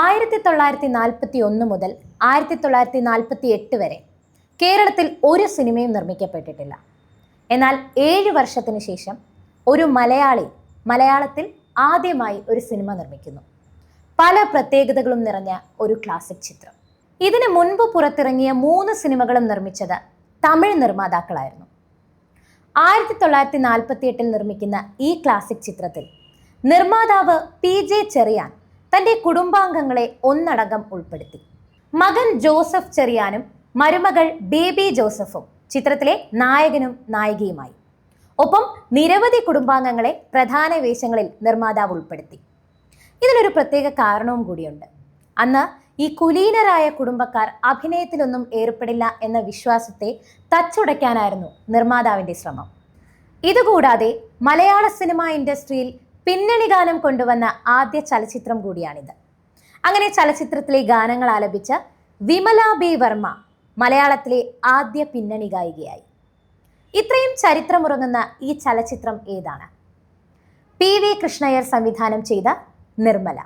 ആയിരത്തി തൊള്ളായിരത്തി നാൽപ്പത്തി ഒന്ന് മുതൽ ആയിരത്തി തൊള്ളായിരത്തി നാൽപ്പത്തി എട്ട് വരെ കേരളത്തിൽ ഒരു സിനിമയും നിർമ്മിക്കപ്പെട്ടിട്ടില്ല. എന്നാൽ ഏഴ് വർഷത്തിന് ശേഷം ഒരു മലയാളി മലയാളത്തിൽ ആദ്യമായി ഒരു സിനിമ നിർമ്മിക്കുന്നു. പല പ്രത്യേകതകളും നിറഞ്ഞ ഒരു ക്ലാസിക് ചിത്രം. ഇതിനു മുൻപ് പുറത്തിറങ്ങിയ മൂന്ന് സിനിമകളും നിർമ്മിച്ചത് തമിഴ് നിർമ്മാതാക്കളായിരുന്നു. ആയിരത്തി തൊള്ളായിരത്തി നാൽപ്പത്തി എട്ടിൽ നിർമ്മിക്കുന്ന ഈ ക്ലാസിക് ചിത്രത്തിൽ നിർമ്മാതാവ് പി ജെ ചെറിയാൻ തന്റെ കുടുംബാംഗങ്ങളെ ഒന്നടങ്കം ഉൾപ്പെടുത്തി. മകൻ ജോസഫ് ചെറിയാനും മരുമകൾ ബേബി ജോസഫും ചിത്രത്തിലെ നായകനും നായികയുമായി. ഒപ്പം നിരവധി കുടുംബാംഗങ്ങളെ പ്രധാന വേഷങ്ങളിൽ നിർമ്മാതാവ് ഉൾപ്പെടുത്തി. ഇതിനൊരു പ്രത്യേക കാരണവും കൂടിയുണ്ട്. അന്ന് ഈ കുലീനരായ കുടുംബക്കാർ അഭിനയത്തിലൊന്നും ഏർപ്പെടില്ല എന്ന വിശ്വാസത്തെ തച്ചുടയ്ക്കാനായിരുന്നു നിർമ്മാതാവിന്റെ ശ്രമം. ഇതുകൂടാതെ മലയാള സിനിമ ഇൻഡസ്ട്രിയിൽ പിന്നണി ഗാനം കൊണ്ടുവന്ന ആദ്യ ചലച്ചിത്രം കൂടിയാണിത്. അങ്ങനെ ചലച്ചിത്രത്തിലെ ഗാനങ്ങൾ ആലപിച്ച വിമല ബി വർമ്മ മലയാളത്തിലെ ആദ്യ പിന്നണി ഗായികയായി. ഇത്രയും ചരിത്രമുറങ്ങുന്ന ഈ ചലച്ചിത്രം ഏതാണ്? പി വി കൃഷ്ണയ്യർ സംവിധാനം ചെയ്ത നിർമ്മല.